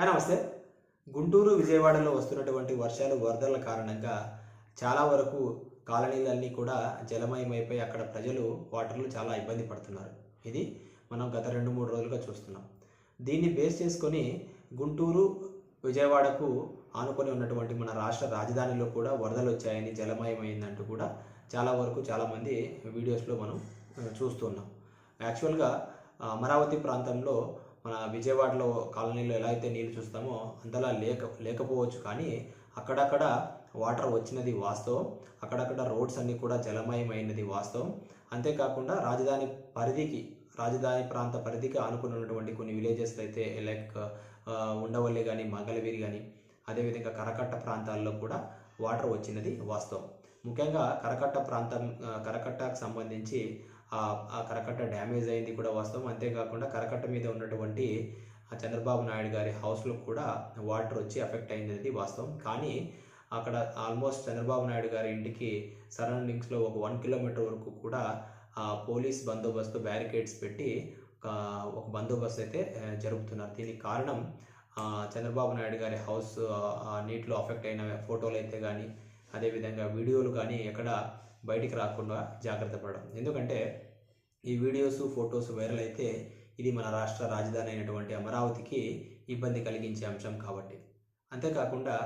Hi నమస్తే. గుంటూరు విజయవాడలో వస్తున్నటువంటి వర్షాలు వరదల కారణంగా చాలా వరకు కాలనీలన్నీ కూడా జలమయమైపోయి అక్కడ ప్రజలు వాటర్లు చాలా ఇబ్బంది పడుతున్నారు. ఇది మనం గత రెండు మూడు రోజులుగా చూస్తున్నాం. దీన్ని బేస్ చేసుకొని గుంటూరు విజయవాడకు ఆనుకొని ఉన్నటువంటి మన రాష్ట్ర రాజధానిలో కూడా వరదలు వచ్చాయని జలమయమైందంటూ కూడా చాలా వరకు చాలామంది వీడియోస్లో మనం చూస్తున్నాం. యాక్చువల్గా అమరావతి ప్రాంతంలో మన విజయవాడలో కాలనీలో ఎలా అయితే నీళ్ళు చూస్తామో అంతలా లేక లేకపోవచ్చు. కానీ అక్కడక్కడ వాటర్ వచ్చినది వాస్తవం. అక్కడక్కడ రోడ్స్ అన్నీ కూడా జలమయమైనది వాస్తవం. అంతేకాకుండా రాజధాని పరిధికి రాజధాని ప్రాంత పరిధికి ఆనుకుని ఉన్నటువంటి కొన్ని విలేజెస్లో అయితే లైక్ ఉండవల్లి కానీ మంగళగిరి కానీ అదేవిధంగా కరకట్ట ప్రాంతాల్లో కూడా వాటర్ వచ్చినది వాస్తవం. ముఖ్యంగా కరకట్ట ప్రాంతం కరకట్టకు సంబంధించి ఆ కరకట్ట డ్యామేజ్ అయింది కూడా వాస్తవం. అంతేకాకుండా కరకట్ట మీద ఉన్నటువంటి ఆ చంద్రబాబు నాయుడు గారి హౌస్లో కూడా వాటర్ వచ్చి ఎఫెక్ట్ అయింది వాస్తవం. కానీ అక్కడ ఆల్మోస్ట్ చంద్రబాబు నాయుడు గారి ఇంటికి సరౌండింగ్స్లో ఒక వన్ కిలోమీటర్ వరకు కూడా ఆ పోలీస్ బందోబస్తు బ్యారికేడ్స్ పెట్టి ఒక బందోబస్తు అయితే జరుపుతున్నారు. దీనికి కారణం చంద్రబాబు నాయుడు గారి హౌస్ నీటిలో అఫెక్ట్ అయిన ఫోటోలు అయితే కానీ అదేవిధంగా వీడియోలు కానీ ఎక్కడ బయటికి రాకుండా జాగ్రత్త పడడం. ఎందుకంటే ఈ వీడియోస్ ఫొటోస్ వైరల్ అయితే ఇది మన రాష్ట్ర రాజధాని అయినటువంటి అమరావతికి ఇబ్బంది కలిగించే అంశం కాబట్టి. అంతేకాకుండా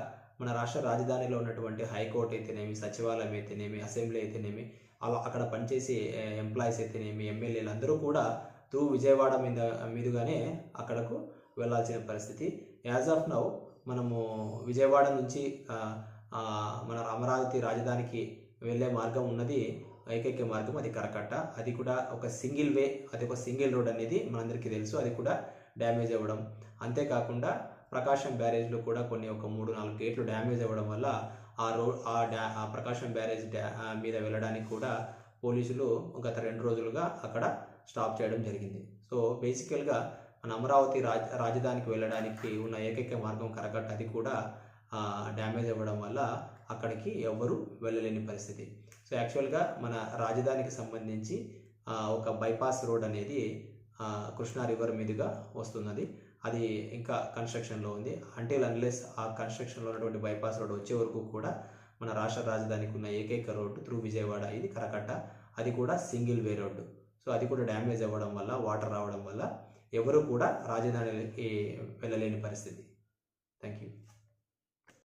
మన రాష్ట్ర రాజధానిలో ఉన్నటువంటి హైకోర్టు అయితేనేమి సచివాలయం అయితేనేమి అసెంబ్లీ అయితేనేమి అలా అక్కడ పనిచేసే ఎంప్లాయీస్ అయితేనేమి ఎమ్మెల్యేలు అందరూ కూడా త్రూ విజయవాడ మీద మీదుగానే అక్కడకు వెళ్ళాల్సిన పరిస్థితి. యాజ్ ఆఫ్ నౌ మనము విజయవాడ నుంచి మన అమరావతి రాజధానికి వెళ్ళే మార్గం ఉన్నది ఏకైక మార్గం అది కరకట్ట. అది కూడా ఒక సింగిల్ వే అది ఒక సింగిల్ రోడ్ అనేది మనందరికీ తెలుసు అది కూడా డ్యామేజ్ అవ్వడం. అంతేకాకుండా ప్రకాశం బ్యారేజ్లో కూడా కొన్ని ఒక మూడు నాలుగు గేట్లు డ్యామేజ్ అవ్వడం వల్ల ఆ రోడ్ ఆ డ్యా ఆ ప్రకాశం బ్యారేజ్ డ్యా మీద వెళ్ళడానికి కూడా పోలీసులు గత రెండు రోజులుగా అక్కడ స్టాప్ చేయడం జరిగింది. సో బేసికల్గా మన అమరావతి రాజ రాజధానికి వెళ్ళడానికి ఉన్న ఏకైక మార్గం కరకట్ట అది కూడా డ్యామేజ్ అవ్వడం వల్ల అక్కడికి ఎవ్వరూ వెళ్ళలేని పరిస్థితి. సో యాక్చువల్గా మన రాజధానికి సంబంధించి ఒక బైపాస్ రోడ్ అనేది కృష్ణా రివర్ మీదుగా వస్తున్నది. అది ఇంకా కన్స్ట్రక్షన్లో ఉంది. అంటే అన్లెస్ ఆ కన్స్ట్రక్షన్లో ఉన్నటువంటి బైపాస్ రోడ్ వచ్చే వరకు కూడా మన రాష్ట్ర రాజధానికి ఉన్న ఏకైక రోడ్డు త్రూ విజయవాడ ఇది కరకట్ట. అది కూడా సింగిల్ వే రోడ్డు. సో అది కూడా డ్యామేజ్ అవ్వడం వల్ల వాటర్ రావడం వల్ల ఎవరు కూడా రాజధానికి వెళ్ళలేని పరిస్థితి. Thank you